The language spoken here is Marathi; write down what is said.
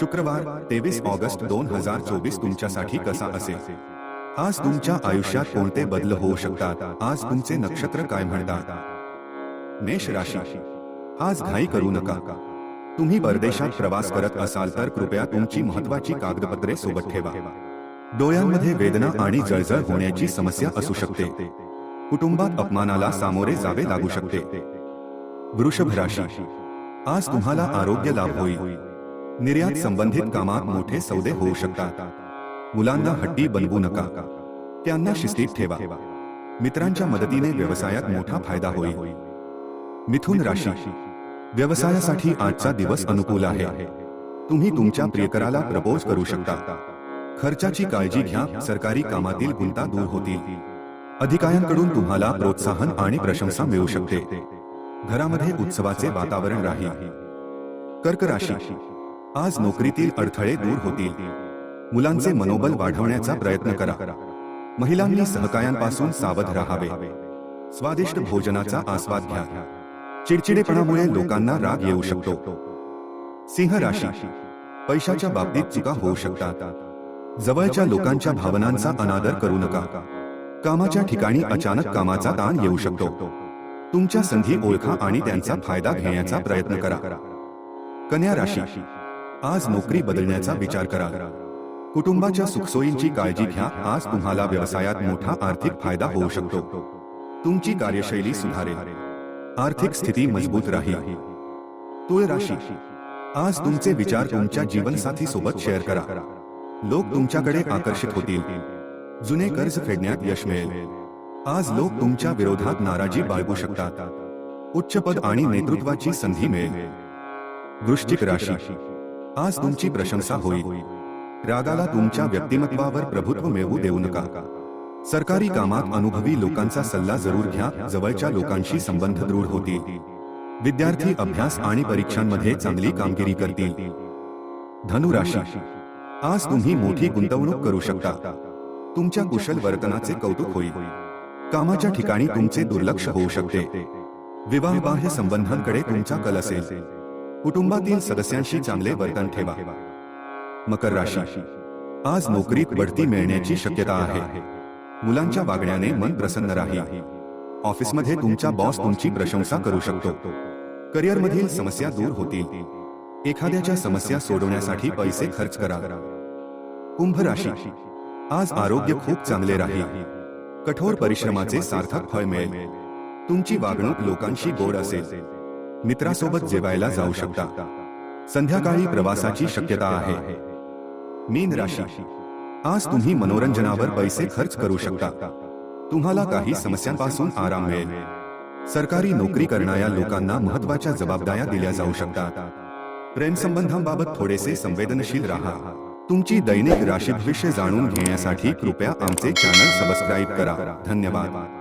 शुक्रवार तेवीस ऑगस्ट दोन हजार चोवीस तुमच्यासाठी कसा असेल? आज तुमच्या आयुष्यात कोणते बदल होऊ शकतात? आज तुमचे नक्षत्र काय म्हणतात? मेष राशी. आज घाई करू नका. तुम्ही परदेशात प्रवास करत असाल तर कृपया तुमची महत्वाची कागदपत्रे सोबत ठेवा. डोळ्यांमध्ये वेदना आणि जळजळ होण्याची समस्या असू शकते. कुटुंबात अपमानाला सामोरे जावे लागू शकते. वृषभ राशी. आज तुम्हाला आरोग्य लाभ होईल. निर्यात संबंधित कामात मोठे सौदे होऊ शकतात. मुलांना हट्टी बनवू नका. त्यांना शिस्तीत ठेवा. मित्रांच्या मदतीने व्यवसायात मोठा फायदा होईल. मिथुन राशी. व्यवसायासाठी आजचा दिवस अनुकूल आहे. तुम्ही तुमच्या प्रियकराला प्रपोज करू शकता. खर्चाची काळजी घ्या. सरकारी कामातील गुंता दूर होतील. अधिकाऱ्यांकडून तुम्हाला प्रोत्साहन आणि प्रशंसा मिळू शकते. घरामध्ये उत्सवाचे वातावरण राहील. कर्क राशी. आज नोकरीतील अडथळे दूर होतील. मुलांचे मनोबल वाढवण्याचा प्रयत्न करा. महिलांनी सहकायांपासून सावध राहावे. स्वादिष्ट भोजनाचा आस्वाद घ्या. चिडचिडेपणामुळे लोकांना राग येऊ शकतो. सिंह राशी. पैशाच्या बाबतीत चुका होऊ शकतात. जवळच्या लोकांच्या भावनांचा अनादर करू नका. कामाच्या ठिकाणी अचानक कामाचा ताण येऊ शकतो. तुमच्या संधी ओळखा आणि त्यांचा फायदा घेण्याचा प्रयत्न करा. कन्या राशी. आज नोकरी बदलण्याचा विचार करा. कुटुंबाच्या सुखसोयींची काळजी घ्या. आज तुम्हाला व्यवसायात मोठा आर्थिक फायदा होऊ शकतो. तुमची कार्यशैली सुधारेल. आर्थिक स्थिती मजबूत राहील. तुळ राशी. आज तुमचे विचार तुमच्या जीवनसाथी सोबत शेअर करा. लोक तुमच्याकडे आकर्षित होतील. जुने कर्ज फेडण्यात यश मिळेल. आज लोक तुमच्या विरोधात नाराजी बाळगू शकतात. उच्च पद आणि नेतृत्वाची संधी मिळेल. वृश्चिक राशी. आज तुमची प्रशंसा होईल. रागाला तुमच्या व्यक्तिमत्वावर प्रभुत्व मिळवू देऊ नका. सरकारी कामात अनुभवी लोकांचा सल्ला जरूर घ्या. जवळच्या लोकांशी संबंध दृढ होतील. विद्यार्थी अभ्यास आणि परीक्षांमध्ये चांगली कामगिरी करतील. धनुराशी आज तुम्ही मोठी गुंतवणूक करू शकता. तुमच्या कुशल वर्तनाचे कौतुक होईल. कामाच्या ठिकाणी तुमचे दुर्लक्ष होऊ शकते. विवाह बाह्य संबंधांकडे तुमचा कल असेल. कुटुंबातील सदस्यांशी चांगले वर्तन ठेवा. मकर राशी. आज नोकरीत बढती मिळण्याची शक्यता आहे. मुलांच्या वागण्याने मन प्रसन्न राहील. ऑफिसमध्ये तुमचा बॉस तुमची प्रशंसा करू शकतो. करिअर मधील समस्या दूर होतील. एखाद्याच्या समस्या सोडवण्यासाठी पैसे खर्च करा. कुंभ राशी. आज आरोग्य खूप चांगले राहील. कठोर परिश्रमाचे सार्थक फळ मिळेल. तुमची वागणूक लोकांशी गोड असेल. मित्रासोबत जेवायला जाऊ शकता. संध्याकाळी प्रवासाची शक्यता आहे. मीन राशी. आज तुम्ही मनोरंजनावर पैसे खर्च करू शकता. तुम्हाला काही समस्यांपासून आराम मिळेल. सरकारी नोकरी करणाऱ्या लोकांना महत्वाच्या जबाबदाऱ्या दिल्या जाऊ शकतात. प्रेम संबंधांबाबत थोडेसे संवेदनशील राहा. तुमची दैनिक राशी भविष्य जाणून घेण्यासाठी कृपया आमचे चॅनल सबस्क्राईब करा. धन्यवाद.